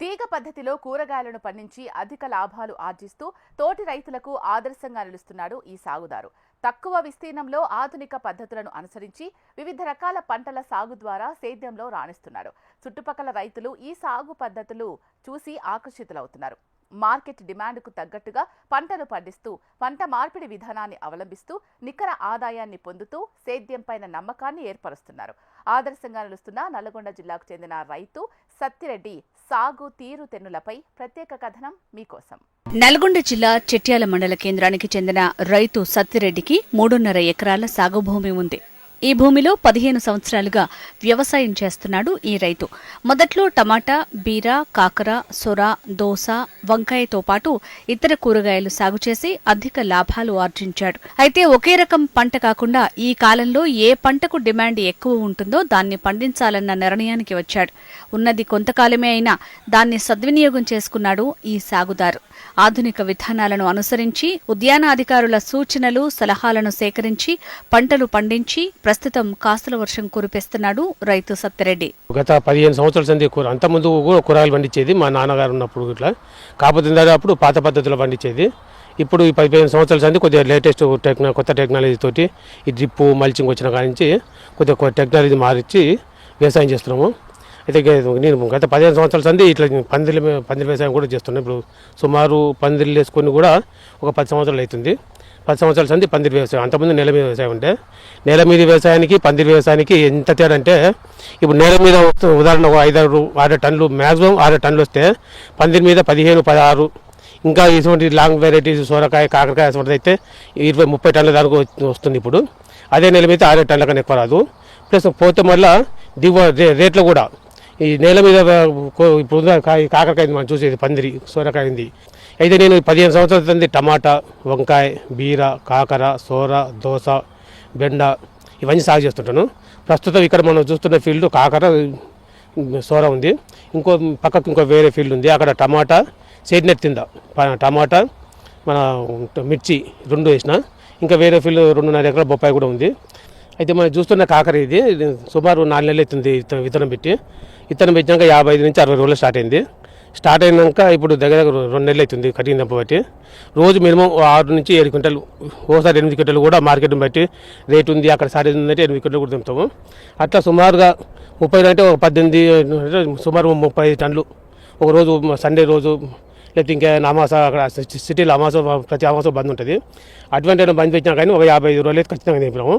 తీగ పద్ధతిలో కూరగాయలను పండించి అధిక లాభాలు ఆర్జిస్తూ తోటి రైతులకు ఆదర్శంగా నిలుస్తున్నాడు ఈ సాగుదారు. తక్కువ విస్తీర్ణంలో ఆధునిక పద్ధతులను అనుసరించి వివిధ రకాల పంటల సాగు ద్వారా సేద్యంలో రాణిస్తున్నాడు. చుట్టుపక్కల రైతులు ఈ సాగు పద్ధతులు చూసి ఆకర్షితులవుతున్నారు. మార్కెట్ డిమాండ్కు తగ్గట్టుగా పంటలు పండిస్తూ పంట మార్పిడి విధానాన్ని అవలంబిస్తూ నికర ఆదాయాన్ని పొందుతూ సేద్యంపైన నమ్మకాన్ని ఏర్పరుస్తున్నారు. ఆదర్శంగా నిలుస్తున్న నల్గొండ జిల్లాకు చెందిన రైతు సత్తిరెడ్డి సాగు తీరు తెన్నులపై ప్రత్యేక కథనం మీకోసం. నల్గొండ జిల్లా చెట్యాల మండల కేంద్రానికి చెందిన రైతు సత్తిరెడ్డికి మూడున్నర ఎకరాల సాగు భూమి ఉంది. ఈ భూమిలో పదిహేను సంవత్సరాలుగా వ్యవసాయం చేస్తున్నాడు ఈ రైతు. మొదట్లో టమాటా బీర కాకర సొర దోస వంకాయతో పాటు ఇతర కూరగాయలు సాగు చేసి అధిక లాభాలు ఆర్జించాడు. అయితే ఒకే రకం పంట కాకుండా ఈ కాలంలో ఏ పంటకు డిమాండ్ ఎక్కువ ఉంటుందో దాన్ని పండించాలన్న నిర్ణయానికి వచ్చాడు. ఉన్నది కొంతకాలమే అయినా దాన్ని సద్వినియోగం చేసుకున్నాడు ఈ సాగుదారు. ఆధునిక విధానాలను అనుసరించి ఉద్యాన అధికారుల సూచనలు సలహాలను సేకరించి పంటలు పండించి ప్రస్తుతం కాసుల వర్షం కురిపిస్తున్నాడు రైతు సత్యరెడ్డి గత పదిహేను సంవత్సరాల సంది కూర అంతకుముందు కూడా కూరగాయలు పండించేది మా నాన్నగారు ఉన్నప్పుడు ఇట్లా. కాకపోతే అప్పుడు పాత పద్ధతిలో పండించేది. ఇప్పుడు ఈ పదిహేను సంవత్సరాల సంది కొద్దిగా లేటెస్ట్ టెక్నా కొత్త టెక్నాలజీ తోటి ఈ డ్రిప్పు మల్చింగ్ వచ్చిన కాడి నుంచి కొద్దిగా కొ- టెక్నాలజీ మారించి వ్యవసాయం చేస్తున్నాము. అయితే నేను గత పదిహేను సంవత్సరాల సంది ఇట్లా పందిరి పందిరి వ్యవసాయం కూడా చేస్తున్నాను. ఇప్పుడు సుమారు పందిర్లు వేసుకొని కూడా ఒక పది సంవత్సరాలు అవుతుంది. పది సంవత్సరాల సంది పందిరి వ్యవసాయం. అంతకుముందు నేల మీద వ్యవసాయం ఉంటే నేల మీద వ్యవసాయానికి పందిరి వ్యవసాయానికి ఎంత తేడా అంటే ఇప్పుడు నేల మీద ఉదాహరణ ఒక ఐదారు ఆరు టన్నులు మ్యాక్సిమం ఆరు టన్నులు వస్తే పందిరి మీద పదిహేను పదహారు ఇంకా ఇటువంటి లాంగ్ వెరైటీస్ సోరకాయ కాకరకాయ అటువంటిది అయితే ఇరవై ముప్పై టన్నుల దాకా వస్తుంది ఇప్పుడు. అదే నెల మీద ఆరు టన్నుల కన్నా ఎక్కువ రాదు. ప్లస్ పోతే మళ్ళీ దిగువ రే- రేట్లు కూడా ఈ నేల మీద కో- ఇప్పుడు ఉన్న కాకరకాయ మనం చూసేది పందిరి సోరకాయ ఉంది. అయితే నేను పదిహేను సంవత్సరాల క్రితం టమాటా వంకాయ బీర కాకర సోర దోస బెండ ఇవన్నీ సాగు చేస్తుంటాను. ప్రస్తుతం ఇక్కడ మనం చూస్తున్న ఫీల్డ్ కాకర సోర ఉంది. ఇంకో పక్కకు ఇంకో వేరే ఫీల్డ్ ఉంది. అక్కడ టమాటా సేడినెట్ కింద ప- టమాటా మన మిర్చి రెండు వేసిన. ఇంకా వేరే ఫీల్డ్ రెండున్నర ఎకరాల బొప్పాయి కూడా ఉంది. అయితే మనం చూస్తున్న కాకర ఇది సుమారు నాలుగు నెలలు అవుతుంది విత్తనం పెట్టి. విత్తనం పెట్టినాక యాభై ఐదు నుంచి అరవై రోజులు స్టార్ట్ అయింది. స్టార్ట్ అయినాక ఇప్పుడు దగ్గర దగ్గర రెండు నెలలు అవుతుంది కటింగ్ దంప బట్టి. రోజు మినిమం ఆరు నుంచి ఏడు క్వింటలు ఓసారి ఎనిమిది క్వింటలు కూడా మార్కెట్ బట్టి రేట్ ఉంది అక్కడ సారీ ఉందంటే ఎనిమిది క్వింటలు కూడా దింపుతాము. అట్లా సుమారుగా ముప్పై అంటే ఒక పద్దెనిమిది సుమారు ముప్పై టన్నులు. ఒక రోజు సండే రోజు లేకపోతే ఇంకా అమాస అక్కడ సిటీలో అమాస ప్రతి అమాస బంద్ ఉంటుంది. అటువంటి బంద్ పెట్టినా కానీ ఒక యాభై ఐదు రోజులు అయితే ఖచ్చితంగా నింపినాము